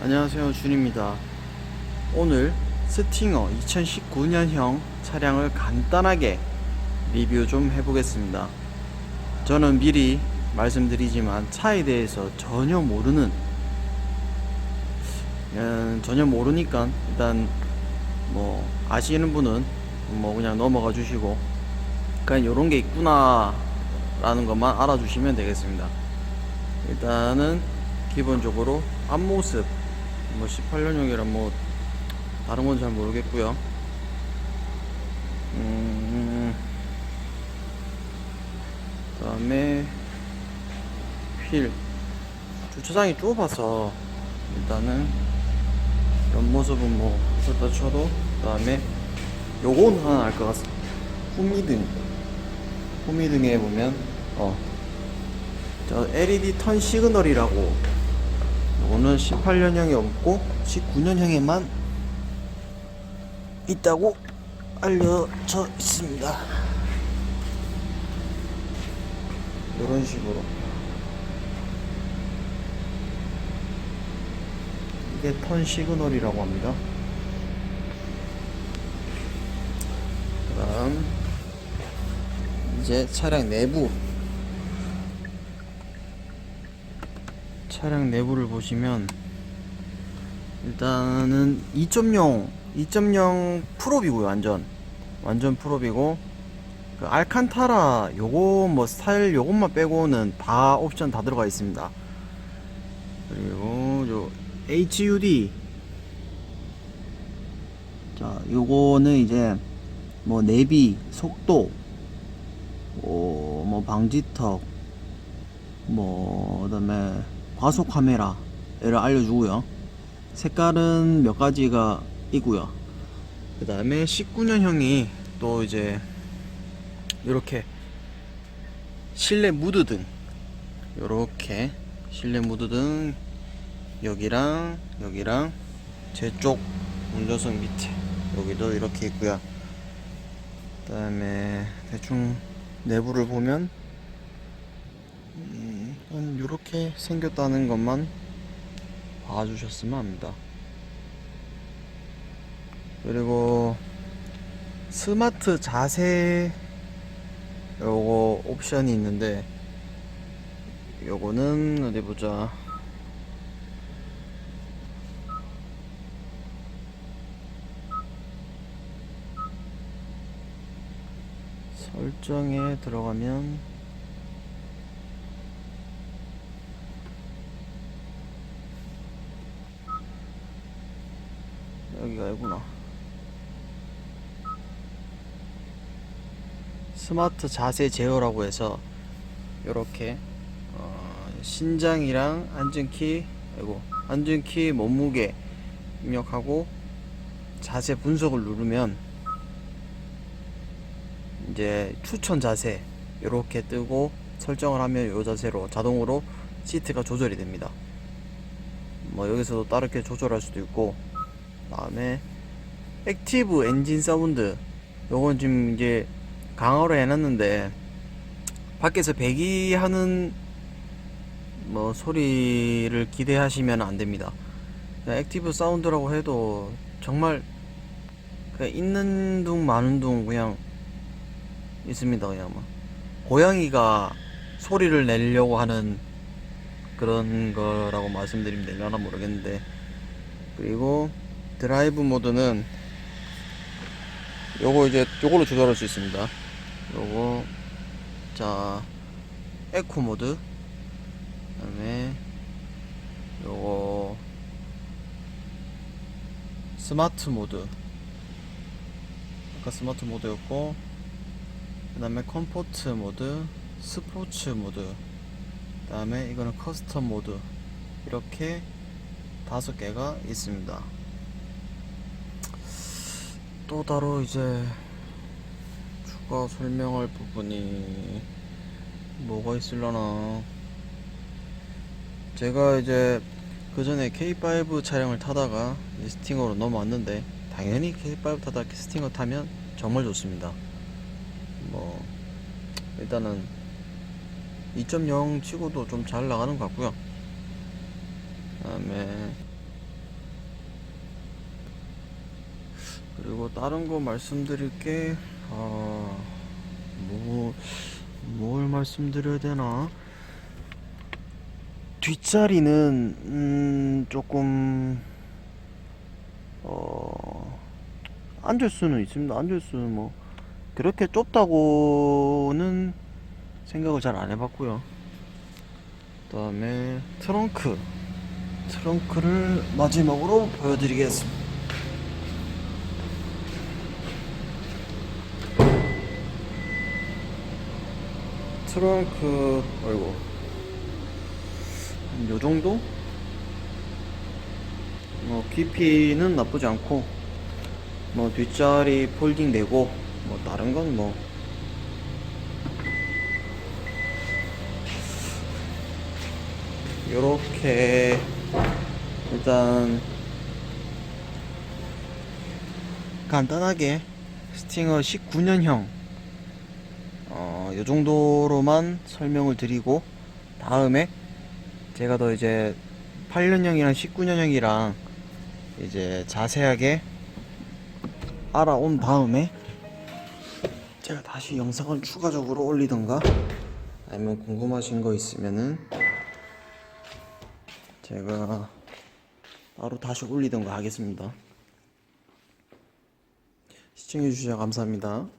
안녕하세요 준입니다. 오늘 스팅어 2019년형 차량을 간단하게 리뷰 좀 해보겠습니다. 저는 미리 말씀드리지만 차에 대해서 전혀 모르는 음, 전혀 모르니까 일단 뭐 아시는 분은 뭐 그냥 넘어가 주시고 그냥 요런 게 있구나 라는 것만 알아주시면 되겠습니다. 일단은 기본적으로 앞모습 뭐 18년형이라 뭐 다른 건 잘 모르겠고요. 음, 그다음에 휠 주차장이 좁아서 일단은 옆모습은 뭐 그렇다 쳐도 그다음에 요건 하나 알 것 같습니다. 후미등 후미등에 보면 어 저 LED 턴 시그널이라고 요거는 18년형이 없고 19년형에만 있다고 알려져 있습니다. 이런 식으로 이게 턴 시그널이라고 합니다. 그 다음 이제 차량 내부 차량 내부를 보시면 일단은 2.0 2.0 프로비고요 완전. 완전 프로비고 그 알칸타라 요거 뭐 스타일 요것만 빼고는 다 옵션 다 들어가 있습니다. 그리고 요 HUD 자 요거는 이제 뭐 내비 속도 어, 뭐 방지턱 뭐 그다음에 과속 카메라를 알려주고요. 색깔은 몇 가지가 있고요. 그 다음에 19년형이 또 이제 이렇게 실내 무드등 이렇게 실내 무드등 여기랑 여기랑 제 쪽 운전석 밑에 여기도 이렇게 있고요. 그 다음에 대충 내부를 보면 음, 이렇게 생겼다는 것만 봐주셨으면 합니다. 그리고 스마트 자세 요거 옵션이 있는데 요거는 어디 보자. 설정에 들어가면 여기가 아니구나. 스마트 자세 제어라고 해서 이렇게 어, 신장이랑 안전키, 아이고 안전키 몸무게 입력하고 자세 분석을 누르면 이제 추천 자세 이렇게 뜨고 설정을 하면 이 자세로 자동으로 시트가 조절이 됩니다. 뭐 여기서도 다르게 조절할 수도 있고 다음에 액티브 엔진 사운드 요건 지금 이제 강화로 해놨는데 밖에서 배기하는 뭐 소리를 기대하시면 안 됩니다. 그냥 액티브 사운드라고 해도 정말 그냥 있는 둥 마는 둥 그냥 있습니다 그냥 뭐 고양이가 소리를 내려고 하는 그런 거라고 말씀드리면 되려나 모르겠는데 그리고 드라이브 모드는 요거 이제 요걸로 조절할 수 있습니다. 요거 자 에코 모드 그 다음에 요거 스마트 모드 아까 스마트 모드였고 그 다음에 컴포트 모드 스포츠 모드 그 다음에 이거는 커스텀 모드 이렇게 다섯 개가 있습니다. 또 따로 이제 추가 설명할 부분이 뭐가 있을려나. 제가 이제 그 전에 K5 차량을 타다가 이 스팅어로 넘어왔는데 당연히 K5 타다 스팅어 타면 정말 좋습니다. 뭐 일단은 2.0 치고도 좀 잘 나가는 것 같고요. 그 다음에 그리고 다른 거 말씀드릴 게, 아, 뭐, 뭘 말씀드려야 되나? 뒷자리는, 음, 조금, 어, 앉을 수는 있습니다. 앉을 수는 뭐, 그렇게 좁다고는 생각을 잘 안 해봤고요. 그 다음에 트렁크. 트렁크를 마지막으로 보여드리겠습니다. 트렁크, 어이구. 한요 정도? 뭐, 깊이는 나쁘지 않고, 뭐, 뒷자리 폴딩 되고, 뭐, 다른 건 뭐, 요렇게, 일단, 간단하게, 스팅어 19년형, 어, 요 정도로만 설명을 드리고, 다음에, 제가 더 이제 8년형이랑 19년형이랑 이제 자세하게 알아온 다음에 제가 다시 영상을 추가적으로 올리던가 아니면 궁금하신 거 있으면은 제가 바로 다시 올리던가 하겠습니다. 시청해주셔서 감사합니다.